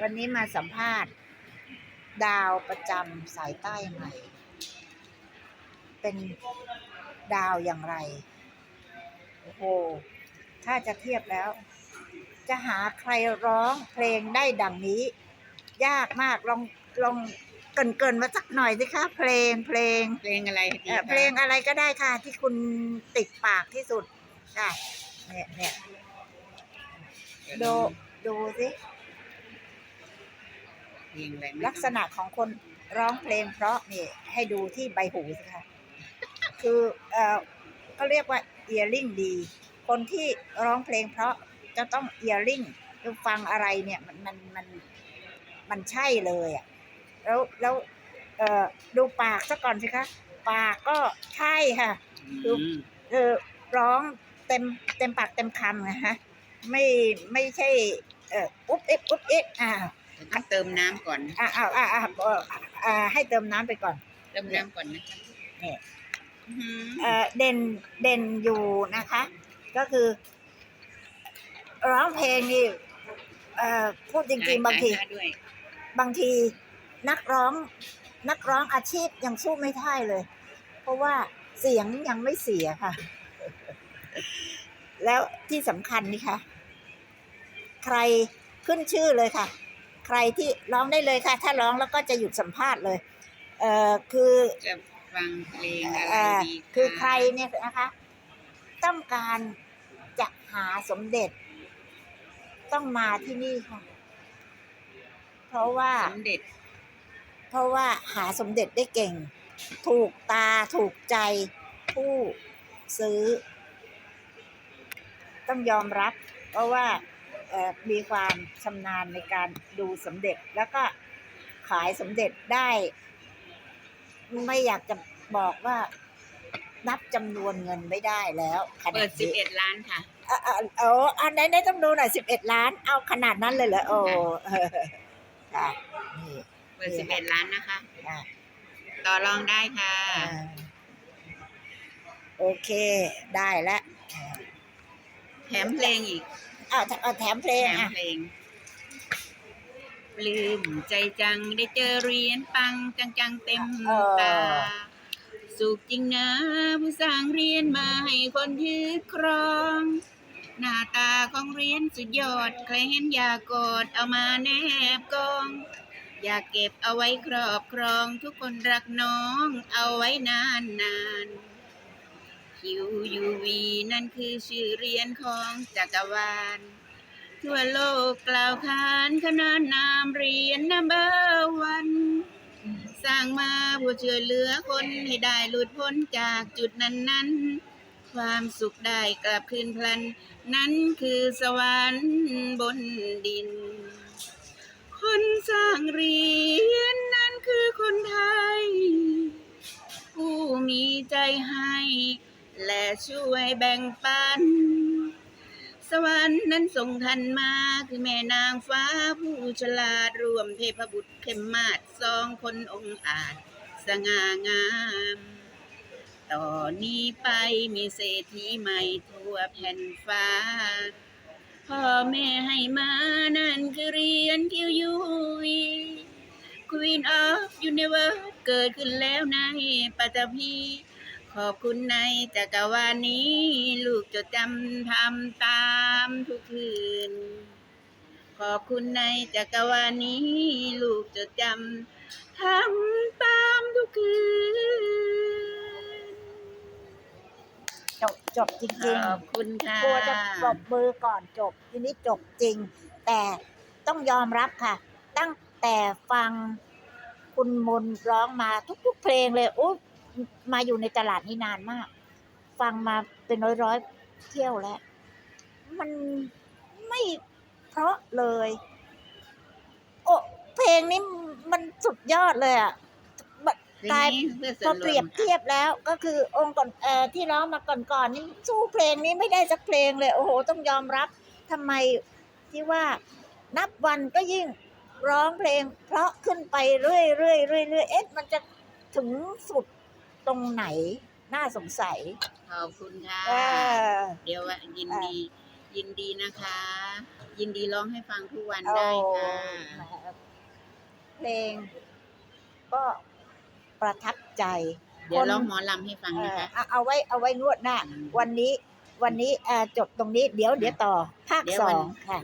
วันนี้มาสัมภาษณ์ ดาวประจำสายใต้ใหม่ เป็นดาวอย่างไร โอ้โห ถ้าจะเทียบแล้ว จะหาใครร้องเพลงได้ดังนี้ ยากมากลองลองเกรินเกรินๆมาสักหน่อยสิคะเพลงเพลงเพลงอะไรดีเอ่อคะเพลงอะไรก็ได้ค่ะ ที่คุณติดปากที่สุดค่ะเนี่ยเนี่ยดูดูสิ เพลงอะไรไม่ลักษณะของคนร้องเพลงเพราะนี่ให้ดูที่ใบหูสิคะคือเออก็เรียกว่าเอียริงดี คนที่ร้องเพลงเพราะจะต้องเอียริงคือฟังอะไรเนี่ยมันมันมันมันใช่เลยอะแล้วแล้วเออดูปากซะก่อนสิคะปากก็ใช่ค่ะอืมเออร้องเต็มเต็มปากเต็มคำนะฮะไม่ไม่ใช่เอออุ๊บเอ๊บอุ๊บเอ๊บอ่า ต้องเติมน้ำก่อน อ่าอ่าอ่าอ่าเอ่ออ่าให้เติมน้ำไปก่อน เติมน้ำก่อนนะคะเนี่ยอื้อหือเออเด่นเด่นอยู่นะคะ ก็คือ ร้องเพลงนี่เอ่อพูดจริงๆบางทีขยด้วยบางทีนักร้องนักร้องอาชีพยังสู้ไม่ได้เลย เพราะว่าเสียงยังไม่เสียค่ะ แล้วที่สำคัญนี่คะใครขึ้นชื่อเลยค่ะใค รที่ร้องได้เลยค่ะ ถ้าร้องแล้วก็จะหยุดสัมภาษณ์เลย เอ่อคือจะฟังเพลงอะไรเอ่อดีะคือใครเนี่ยนะคะ ต้องการจะหาสมเด็จ ต้องมาที่นี่ค่ะ เพราะว่า สมเด็จ เพราะว่าหาสมเด็จได้เก่ง ถูกตาถูกใจผู้ซื้อ ต้องยอมรับ เพราะว่าเอ่อ มีความชำนาญในการดูสมเด็จ แล้วก็ขายสมเด็จได้ ไม่อยากจะบอกว่านับจำนวนเงินไม่ได้แล้วขนาเปิดสิบนี้เอ็ดล้านค่ะอะอะโอ้อันไหนไหนต้องดูหน่อยสิบเอ็ดล้าน เอาขนาดนั้นเลยเหรอโอ้เออค่ะนี่ เปิดสิบเอ็ดล้านนะคะ ค่ะ ต่อรองได้ค่ะ อ่าโอเคได้แล้ว แถมเพลงอีกเอาเอาแถมเพลแถงมอะเพลงปลื้มใจจังได้เจอเหรียญปังจังจังๆเต็มตา สุขจริงนะผู้สร้างเหรียญมาให้คนถือครอง หน้าตาของเหรียญสุดยอด ใครเห็นอยากกอดเอามาแนบกอง อยากเก็บเอาไว้ครอบครองทุกคนรักน้องเอาไว้นานนานคิ วยูวีนั่นคือชื่อเรียนของจักรวาล ทั่วโลกกล่าวขานขนานนามเรียนนัมเบอร์วันสร้างมาเพื่อช่วยเหลือคนให้ได้หลุดพ้นจากจุดนั้นนั้นความสุขได้กลับคืนพลัน นั้นคือสวรรค์บนดิน คนสร้างเรีย ช่วยแบ่งปัน สวรรค์นั้นส่งท่านมาคือแม่นางฟ้าผู้ฉลาดรวมเทพบุตรเข้มมาดสองคนองค์อาจสง่างาม ต่อนนี้ไปมีเศรษฐีใหม่ทั่วแผ่นฟ้า พ่อแม่ให้มานั่นคือเรียนคิวยุย Queen of Universe เกิดขึ้นแล้วในปัตตภี ขอบคุณในจักรวาลนี้ ลูกจดจำทำตามทุกคืน ขอบคุณในจักรวาลนี้ ลูกจดจำทำตามทุกคืน จบจบจขริงอบคุณค่ะๆกลัวจะปรบมือก่อนจบ ทีนี้จบจริง แต่ต้องยอมรับค่ะ ตั้งแต่ฟังคุณมนต์ร้องมาทุกๆเพลงเลยอุ๊ย มาอยู่ในตลาดนี้นานมาก ฟังมาเป็นร้อยๆเที่ยวแล้ว มันไม่เพราะเลย โอ้เพลงนี้มันสุดยอดเลยอะตายพอเปรียบเทียบแล้ว ก็คือองค์ก่อนเอ่อที่ร้องมาก่อนๆนี่สู้เพลงนี้ไม่ได้สักเพลงเลย โอ้โห ต้องยอมรับทำไมที่ว่านับวันก็ยิ่งร้องเพลง เพราะขึ้นไปเรื่อยๆเรื่อยๆเรื่อยๆเอ๊ะมันจะถึงสุด ตรงไหนน่าสงสัยขอบคุณค่ะ เออ เดี๋ยวว่ายินดี ยินดีนะคะ ยินดีร้องให้ฟังทุกวันได้ค่ะโอ้เพลงก็ประทับใจเดี๋ยวคนร้องหมอลำให้ฟังเอ่นะอคะ เอาเอาไว้เอาไว้นวดหน้า วันนี้ วันนี้เอ่อจบตรงนี้ เดี๋ยวเดี๋ยวต่อ ภาคเดี๋ยวสวัอน งค่ะ